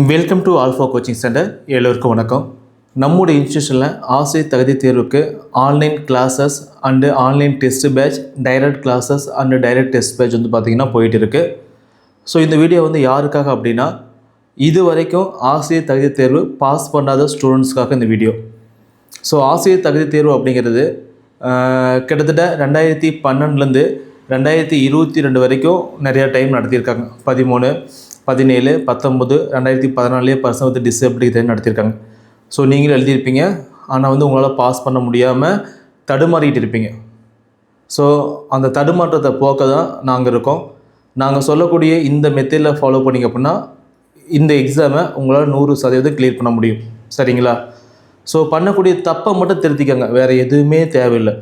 Welcome to alpha coaching centre எல்லோருக்கும் வணக்கம். நம்முடைய இன்ஸ்டியூஷனில் ஆசிரியர் தகுதி தேர்வுக்கு online classes and online test batch direct classes and direct test batch வந்து பார்த்திங்கன்னா போயிட்டு இருக்குது ஸோ இந்த வீடியோ வந்து யாருக்காக அப்படின்னா இது வரைக்கும் ஆசிரியர் தகுதி தேர்வு பாஸ் பண்ணாத ஸ்டூடெண்ட்ஸ்க்காக இந்த வீடியோ ஸோ ஆசிரியர் தகுதி தேர்வு அப்படிங்கிறது கிட்டத்தட்ட ரெண்டாயிரத்தி பன்னெண்டுலேருந்து ரெண்டாயிரத்தி இருபத்தி ரெண்டு வரைக்கும் நிறையா டைம் நடத்தியிருக்காங்க. பதிமூணு பதினேழு பத்தொம்பது ரெண்டாயிரத்தி பதினாலே பர்சன் வித் டிசபிலிட்டி தேர்வு நடத்தியிருக்காங்க ஸோ நீங்களும் எழுதியிருப்பீங்க. ஆனால் வந்து உங்களால் பாஸ் பண்ண முடியாமல் தடுமாறிட்டு இருப்பீங்க. ஸோ அந்த தடுமாற்றத்தை போக்க தான் நாங்கள் இருக்கோம். நாங்கள் சொல்லக்கூடிய இந்த மெத்தடில் ஃபாலோ பண்ணிங்க அப்படின்னா இந்த எக்ஸாமை உங்களால் நூறு சதவீதம் கிளியர் பண்ண முடியும். சரிங்களா? ஸோ பண்ணக்கூடிய தப்பை மட்டும் திருத்திக்கங்க. வேறு எதுவுமே தேவையில்லை.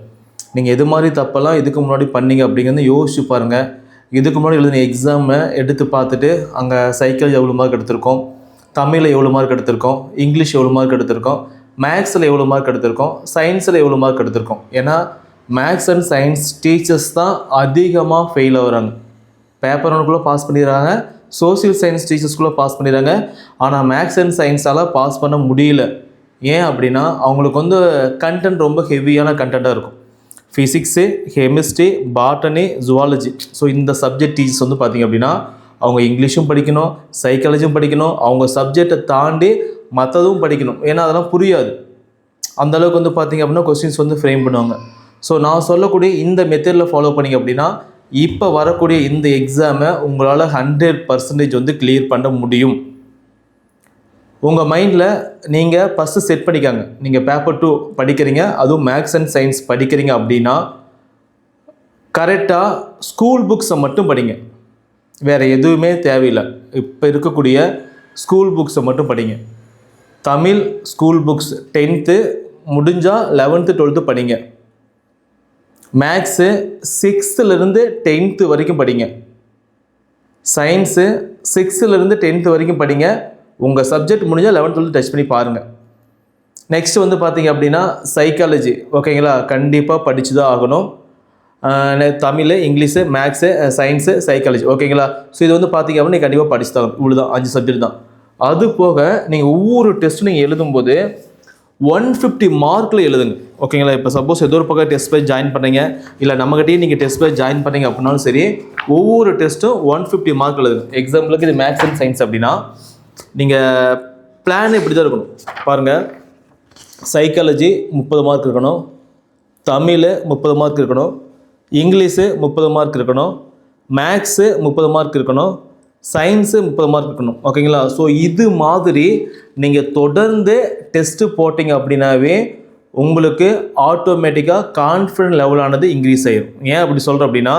நீங்கள் எது மாதிரி தப்பெல்லாம் இதுக்கு முன்னாடி பண்ணீங்க அப்படிங்கிறத யோசிச்சு பாருங்கள் இதுக்கு முன்னாடி எழுதின எக்ஸாமை எடுத்து பார்த்துட்டு அங்கே சைக்கிள் எவ்வளோ மார்க் எடுத்திருக்கோம் தமிழில் எவ்வளோ மார்க் எடுத்திருக்கோம் இங்கிலீஷ் எவ்வளோ மார்க் எடுத்திருக்கோம் மேக்ஸில் எவ்வளோ மார்க் எடுத்திருக்கோம் சயின்ஸில் எவ்வளோ மார்க் எடுத்திருக்கோம். ஏன்னா மேக்ஸ் அண்ட் சயின்ஸ் டீச்சர்ஸ் தான் அதிகமாக ஃபெயில் ஆகுறாங்க. பேப்பர் ஒன்றுக்குள்ளே பாஸ் பண்ணிடுறாங்க சோஷியல் சயின்ஸ் டீச்சர்ஸ்குள்ளே பாஸ் பண்ணிடுறாங்க. ஆனால் மேக்ஸ் அண்ட் சயின்ஸால் பாஸ் பண்ண முடியல. ஏன் அப்படின்னா அவங்களுக்கு வந்து கண்டென்ட் ரொம்ப ஹெவியான கண்டென்ட்டாக இருக்கும். Physics chemistry botany zoology so இந்த சப்ஜெக்ட் டீச்சர்ஸ் வந்து பார்த்திங்க அப்படின்னா அவங்க இங்கிலீஷும் படிக்கணும் சைக்காலஜியும் படிக்கணும் அவங்க சப்ஜெக்டை தாண்டி மற்றதும் படிக்கணும். ஏன்னா அதெல்லாம் புரியாது. அந்தளவுக்கு வந்து பார்த்திங்க அப்படின்னா கொஸ்டின்ஸ் வந்து ஃப்ரேம் பண்ணுவாங்க. ஸோ நான் சொல்லக்கூடிய இந்த மெத்தடில் ஃபாலோ பண்ணிங்க அப்படின்னா இப்போ வரக்கூடிய இந்த எக்ஸாமை உங்களால் ஹண்ட்ரட் பர்சன்டேஜ் வந்து கிளியர் பண்ண முடியும். உங்கள் மைண்டில் நீங்கள் ஃபஸ்ட்டு செட் பண்ணிக்காங்க நீங்கள் பேப்பர் டூ படிக்கிறீங்க. அதுவும் மேக்ஸ் அண்ட் சயின்ஸ் படிக்கிறீங்க அப்படின்னா கரெக்டாக ஸ்கூல் புக்ஸை மட்டும் படிங்க. வேறு எதுவுமே தேவையில்லை. இப்போ இருக்கக்கூடிய ஸ்கூல் புக்ஸை மட்டும் படிங்க. தமிழ் ஸ்கூல் புக்ஸ் டென்த்து முடிஞ்சால் லெவன்த்து டுவெல்த்து படிங்க. மேக்ஸு சிக்ஸ்த்துலேருந்து டென்த்து வரைக்கும் படிங்க. சயின்ஸு சிக்ஸ்த்துலேருந்து டென்த்து வரைக்கும் படிங்க. உங்கள் சப்ஜெக்ட் முடிஞ்சால் லெவன்த் டுவெல்த் டச் பண்ணி பாருங்கள் நெக்ஸ்ட் வந்து பார்த்தீங்க அப்படின்னா சைக்காலஜி ஓகேங்களா கண்டிப்பாக படித்து தான் ஆகணும். Tamil English maths science psychology ஓகேங்களா ஸோ இது வந்து பார்த்தீங்க அப்படின்னா கண்டிப்பாக படிச்சு தான் இவ்வளோ தான் அஞ்சு சப்ஜெக்ட் தான். அது போக நீங்கள் ஒவ்வொரு டெஸ்ட்டும் நீங்கள் எழுதும்போது ஒன் ஃபிஃப்டி மார்க்கில் எழுதுங்க. ஓகேங்களா இப்போ சப்போஸ் ஏதோ ஒரு பக்கம் டெஸ்ட் பேஜ் ஜாயின் பண்ணீங்க. இல்லை நம்மகிட்டயே நீங்கள் டெஸ்ட் பேஜ் ஜாயின் பண்ணீங்க அப்படின்னாலும் சரி ஒவ்வொரு டெஸ்ட்டும் ஒன் ஃபிஃப்டி மார்க் எழுதுங்க. எக்ஸாம்பிளுக்கு இது மேக்ஸ் அண்ட் சயின்ஸ் அப்படின்னா நீங்கள் பிளான் இப்படி தான் இருக்கணும். பாருங்கள் சைக்காலஜி முப்பது மார்க் இருக்கணும். தமிழ் முப்பது மார்க் இருக்கணும். இங்கிலீஷு முப்பது மார்க் இருக்கணும். மேக்ஸு முப்பது மார்க் இருக்கணும். சயின்ஸு முப்பது மார்க் இருக்கணும். ஓகேங்களா ஸோ இது மாதிரி நீங்கள் தொடர்ந்து டெஸ்ட்டு போட்டிங்க அப்படின்னாவே உங்களுக்கு ஆட்டோமேட்டிக்காக கான்ஃபிடன்ட் லெவலானது இன்க்ரீஸ் ஆகிடும் ஏன் அப்படி சொல்கிறேன் அப்படின்னா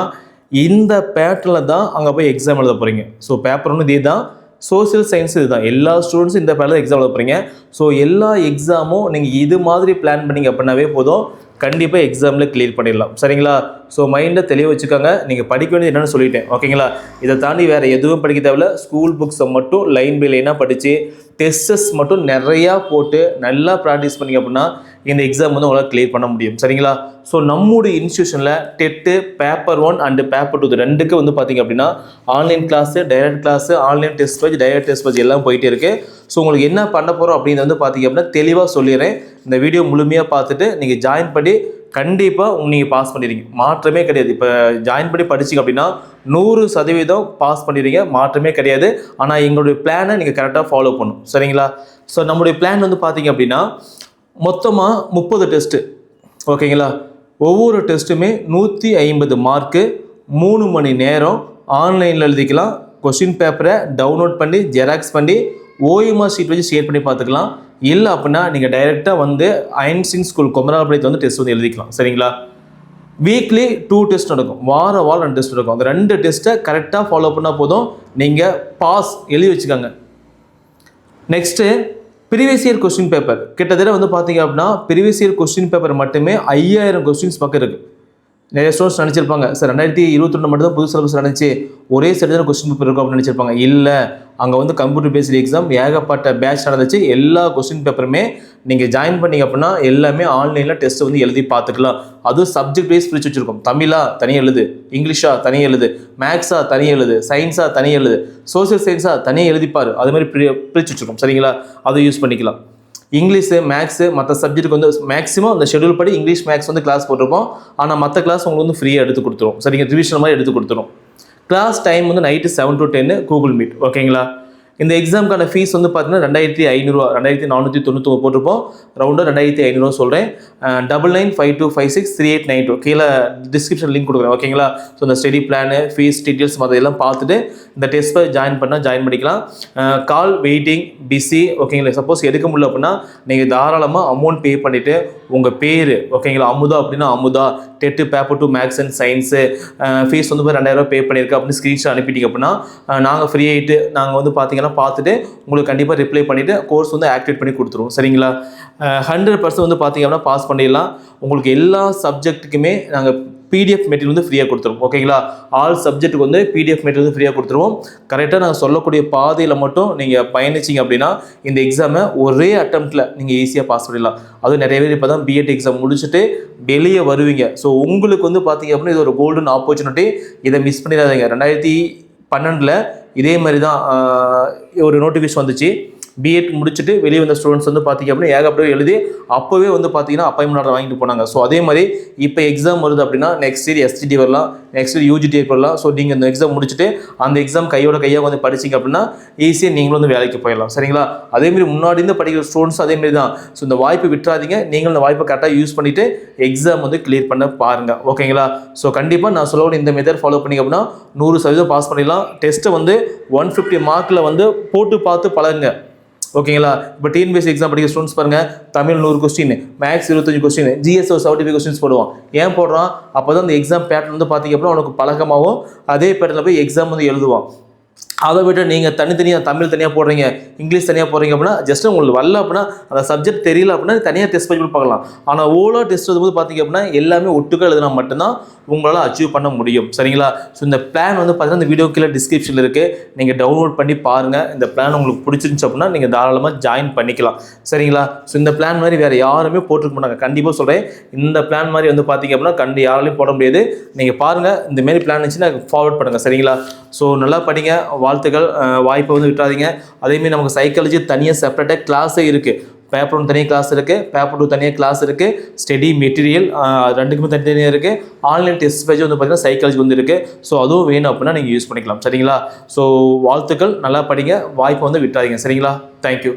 இந்த பேட்டர்னில் தான் அங்கே போய் எக்ஸாம் எழுத போகிறீங்க ஸோ பேப்பர் ஒன்று இதே தான் சோஷியல் சயின்ஸ் இதுதான். எல்லா ஸ்டூடெண்ட்ஸும் இந்த பேரில் எக்ஸாம் எழுத போகிறீங்க ஸோ எல்லா எக்ஸாமும் நீங்கள் இது மாதிரி பிளான் பண்ணீங்க அப்படின்னாவே போதும். கண்டிப்பாக எக்ஸாமில் கிளியர் பண்ணிடலாம். சரிங்களா? ஸோ மைண்டை தெளிவாக வச்சுக்கோங்க. நீங்கள் படிக்க வேண்டியது என்னென்னு சொல்லிட்டேன். ஓகேங்களா இதை தாண்டி வேறு எதுவும் படிக்க தேவையில்ல. ஸ்கூல் புக்ஸை மட்டும் லைன் பை லைனாக படித்து டெஸ்டஸ் மட்டும் நிறையா போட்டு நல்லா ப்ராக்டிஸ் பண்ணீங்க அப்படின்னா இந்த எக்ஸாம் வந்து உங்களால் கிளியர் பண்ண முடியும். சரிங்களா? ஸோ நம்முடைய இன்ஸ்டியூஷனில் TET paper one and paper two ரெண்டுக்கு வந்து பார்த்தீங்க அப்படின்னா online class direct class online test வச்சு டைரக்ட் டெஸ்ட் வச்சு எல்லாம் போயிட்டே இருக்குது ஸோ உங்களுக்கு என்ன பண்ண போகிறோம் அப்படின்னு வந்து பார்த்தீங்க அப்படின்னா தெளிவாக சொல்லிடுறேன். இந்த வீடியோ முழுமையாக பார்த்துட்டு நீங்கள் ஜாயின் பண்ணி கண்டிப்பாக நீங்கள் பாஸ் பண்ணிடுங்க மாற்றமே கிடையாது. இப்போ ஜாயின் பண்ணி படிச்சிங்க அப்படின்னா நூறு சதவீதம் பாஸ் பண்ணிடுறீங்க. மாற்றமே கிடையாது. ஆனால் எங்களுடைய பிளானை நீங்கள் கரெக்டாக ஃபாலோ பண்ணும் சரிங்களா? ஸோ நம்முடைய பிளான் வந்து பார்த்தீங்க அப்படின்னா மொத்தமாக முப்பது டெஸ்ட்டு ஓகேங்களா? ஒவ்வொரு டெஸ்ட்டுமே நூற்றி ஐம்பது மார்க்கு மூணு மணி நேரம் ஆன்லைனில் எழுதிக்கலாம். கொஷின் பேப்பரை டவுன்லோட் பண்ணி ஜெராக்ஸ் பண்ணி ஓஎம்ஆர் ஷீட் வச்சு ஷேர் பண்ணி பார்த்துக்கலாம். இல்லை அப்படின்னா நீங்கள் டைரெக்டாக வந்து ஐன்சிங் ஸ்கூல் கொமராபாளையத்தில் வந்து டெஸ்ட் வந்து எழுதிக்கலாம். சரிங்களா? வீக்லி டூ டெஸ்ட் நடக்கும். வார வாரம் ரெண்டு டெஸ்ட் நடக்கும். அந்த ரெண்டு டெஸ்ட்டை கரெக்டாக ஃபாலோ பண்ணால் போதும். நீங்கள் பாஸ் எழுதி வச்சுக்கோங்க. Next previous year question paper கிட்டத்தட்ட வந்து பார்த்தீங்க அப்படின்னா ப்ரீவியஸ் இயர் கொஸ்டின் பேப்பர் மட்டுமே ஐயாயிரம் கொஸ்டின்ஸ் பக்கம் இருக்குது நிறைய ஸ்டோர்ஸ் நினச்சிருப்பாங்க. சார் ரெண்டாயிரத்தி இருபத்தி ரெண்டு மட்டும் தான் புது சிலபஸ் நடந்துச்சு. ஒரே செட் தான் கொஸ்டின் பேப்பர் இருக்கும் அப்படின்னு நினச்சிருப்பாங்க. இல்லை அங்கே வந்து கம்ப்யூட்டர் பேஸ்டு எக்ஸாம் ஏகப்பட்ட பேட்ச் நடந்துச்சு. எல்லா கொஸ்டின் பேப்பருமே நீங்கள் ஜாயின் பண்ணீங்க அப்படின்னா எல்லாமே ஆன்லைனில் டெஸ்ட் வந்து எழுதி பார்த்துக்கலாம். அதுவும் சப்ஜெக்ட் வைஸ் பிரித்து வச்சுருக்கோம். தமிழா தனியாக எழுது. இங்கிலீஷா தனியாக எழுது. மேக்ஸா தனியாக எழுது. சயின்ஸா தனியாக எழுது. சோஷியல் சயின்ஸா தனியாக எழுதிப்பார். அது மாதிரி பிரி பிரித்து வச்சுருக்கோம். சரிங்களா? அதை யூஸ் பண்ணிக்கலாம். இங்கிலீஷு மேக்ஸு மற்ற சப்ஜெக்ட்டுக்கு வந்து மேக்ஸிமம் அந்த ஷெடியூல் படி இங்கிலீஷ் மேக்ஸ் வந்து கிளாஸ் போட்டிருப்போம். ஆனால் மற்ற கிளாஸ் உங்களுக்கு வந்து ஃப்ரீயாக எடுத்து கொடுத்துரும். சரிங்க ரிவிஷன் மாதிரி எடுத்து கொடுத்துரும். கிளாஸ் டைம் வந்து night seven to ten Google Meet ஓகேங்களா இந்த எக்ஸாமுக்கான ஃபீஸ் வந்து பார்த்தீங்கன்னா ரெண்டாயிரத்தி ஐநூறுரூவா ரெண்டாயிரத்தி நானூற்றி தொண்ணூற்றி போட்டிருப்போம். ரவுண்டாக ரெண்டாயிரத்தி ஐநூறுவா சொல்கிறேன் double nine five two five six three eight nine two கீழே டிஸ்கிரிப்ஷன் லிங்க் கொடுக்குறேன் ஓகேங்களா ஸோ இந்த ஸ்டடி பிளானு ஃபீஸ் டீட்டெயில்ஸ் மற்ற எல்லாம் பார்த்துட்டு இந்த டெஸ்ட்டை ஜாயின் பண்ணால் ஜாயின் பண்ணிக்கலாம். கால் வெயிட்டிங் பிஸி ஓகேங்களா சப்போஸ் எடுக்க முடியல அப்படின்னா நீங்கள் தாராளமாக அமௌண்ட் பே பண்ணிவிட்டு உங்கள் பேர் ஓகேங்களா அமுதா அப்படின்னா Amudha TET paper two marks and science fees வந்து ரெண்டாயிரம் ரூபா பே பண்ணியிருக்கேன் அப்படின்னு ஸ்க்ரீன்ஷாட் அனுப்பிட்டீங்க அப்படின்னா நாங்கள் ஃப்ரீ ஆகிட்டு நாங்கள் வந்து பார்த்தீங்கன்னா பார்த்துட்டு உங்களுக்கு கண்டிப்பாக ரிப்ளை பண்ணிவிட்டு கோர்ஸ் வந்து ஆக்டிவேட் பண்ணி கொடுத்துருவோம். சரிங்களா? ஹண்ட்ரட் பர்சன்ட் வந்து பார்த்திங்க அப்படின்னா பாஸ் பண்ணிடலாம். உங்களுக்கு எல்லா சப்ஜெக்ட்டுக்குமே நாங்கள் பிடிஎஃப் மெட்டீரியல் வந்து ஃப்ரீயாக கொடுத்துருவோம். ஓகேங்களா ஆல் சப்ஜெக்ட்டுக்கு வந்து பிடிஎஃப் மெட்டீரியல் வந்து ஃப்ரீயாக கொடுத்துருவோம். கரெக்டாக நாங்கள் சொல்லக்கூடிய பாதையில் மட்டும் நீங்கள் பயணிச்சிங்க அப்படின்னா இந்த எக்ஸாமை ஒரே அட்டம்ப்டில் நீங்கள் ஈஸியாக பாஸ் பண்ணிடலாம். அதுவும் நிறைய பேர் இப்போ தான் பிஎட் எக்ஸாம் முடிச்சுட்டு வெளியே வருவீங்க. ஸோ உங்களுக்கு வந்து பார்த்தீங்க அப்படின்னா இது ஒரு கோல்டன் ஆப்பர்ச்சுனிட்டி இதை மிஸ் பண்ணிடாதீங்க. ரெண்டாயிரத்தி பன்னெண்டில் இதே மாதிரி தான் ஒரு நோட்டிஃபிகேஷன் வந்துச்சு. பிஎட் முடிச்சுட்டு வெளியே வந்த ஸ்டூடெண்ட்ஸ் வந்து பார்த்தீங்க அப்படின்னா ஏகப்பட்ட எழுதி அப்போவே வந்து பார்த்தீங்கன்னா அப்பாயின்மெண்ட் ஆர்டர் வாங்கிட்டு போனாங்க. ஸோ அதே மாதிரி இப்போ எக்ஸாம் வருது அப்படின்னா நெக்ஸ்ட் இயர் எஸ்டிடி வரலாம் நெக்ஸ்ட் இயர் யூஜிடி வரலாம். ஸோ நீங்கள் இந்த எக்ஸாம் முடிச்சுட்டு அந்த எக்ஸாம் கையோட கையாக வந்து படிச்சீங்க அப்படின்னா ஈஸியாக நீங்களும் வந்து வேலைக்கு போயிடலாம். சரிங்களா? அதேமாதிரி முன்னாடி இருந்து படிக்கிற ஸ்டூடெண்ட்ஸ் அதேமாரி தான். ஸோ இந்த வாய்ப்பு விட்டுறாதீங்க. நீங்களும் இந்த வாய்ப்பை கரெக்டாக யூஸ் பண்ணிவிட்டு எக்ஸாம் வந்து கிளியர் பண்ண பாருங்கள் ஓகேங்களா ஸோ கண்டிப்பாக நான் சொல்லக்கூடிய இந்த மெத்தட் ஃபாலோ பண்ணிங்க அப்படின்னா நூறு சதவீதம் பாஸ் பண்ணிடலாம். டெஸ்ட்டை வந்து ஒன் ஃபிஃப்டி மார்க்கில் வந்து போட்டு பார்த்து பழகுங்க. ஓகேங்களா? இப்போ டிஎன்பிஎஸ்சி எக்ஸாம் படிக்கிற ஸ்டூடெண்ட்ஸ் பாருங்கள் தமிழ் நூறு கொஸ்டின் மேக்ஸ் இருபத்தஞ்சு question GSO seventy five questions போடுவான். ஏன் போடுறான்? அப்போ தான் அந்த எக்ஸாம் பேட்டர்ன் வந்து பார்த்தீங்க அப்படின்னா உனக்கு பழக்கமாகவும் அதே பேட்டர்னில் போய் எக்ஸாம் வந்து எழுதுவான். அதை விட்டு நீங்கள் தனித்தனியாக தமிழ் தனியாக போடுறீங்க இங்கிலீஷ் தனியாக போடுறீங்க அப்படின்னா ஜஸ்ட் உங்களுக்கு வரல அப்படின்னா அந்த சப்ஜெக்ட் தெரியல அப்படின்னா தனியாக டெஸ்ட் பண்ணி பார்க்கலாம். ஆனால் ஓலோ டெஸ்ட் போது பார்த்தீங்க அப்படின்னா எல்லாமே ஒட்டுக்க எழுதினா மட்டும்தான் உங்களால் அச்சீவ் பண்ண முடியும். சரிங்களா? ஸோ இந்த பிளான் வந்து பார்த்தீங்கன்னா இந்த வீடியோ கீழே டிஸ்கிரிப்ஷனில் இருக்குது நீங்கள் டவுன்லோட் பண்ணி பாருங்கள் இந்த பிளான் உங்களுக்கு பிடிச்சிருந்துச்சு அப்படின்னா நீங்கள் தாராளமாக ஜாயின் பண்ணிக்கலாம். சரிங்களா? ஸோ இந்த பிளான் மாதிரி வேறு யாருமே போட்டிருக்க மாட்டாங்க. கண்டிப்பாக சொல்கிறேன் இந்த பிளான் மாதிரி வந்து பார்த்தீங்க அப்படின்னா கண்டு யாராலையும் போட முடியாது. நீங்கள் பாருங்கள் இந்தமாரி பிளான் இருந்துச்சுன்னா ஃபார்வர்ட் பண்ணுங்கள் சரிங்களா? ஸோ நல்லா படிங்க. வாழ்த்துக்கள் வாய்ப்பை வந்து விட்டுறாதீங்க. அதேமாரி நமக்கு சைக்காலஜி தனியாக செப்பரேட்டாக கிளாஸே இருக்குது பேப்பர் ஒன் தனியாக கிளாஸ் இருக்குது பேப்பர் டூ தனியாக கிளாஸ் இருக்குது ஸ்டடி மெட்டீரியல் ரெண்டுக்குமே தனித்தனியாக இருக்குது ஆன்லைன் டெஸ்ட் பேஜ் வந்து பார்த்திங்கன்னா சைக்காலஜி வந்து இருக்குது ஸோ அதுவும் வேணும் அப்படின்னா நீங்கள் யூஸ் பண்ணிக்கலாம். சரிங்களா? ஸோ வாழ்த்துக்கள் நல்லா படிங்க வாய்ப்பை வந்து விட்டுறாதீங்க. சரிங்களா? தேங்க்யூ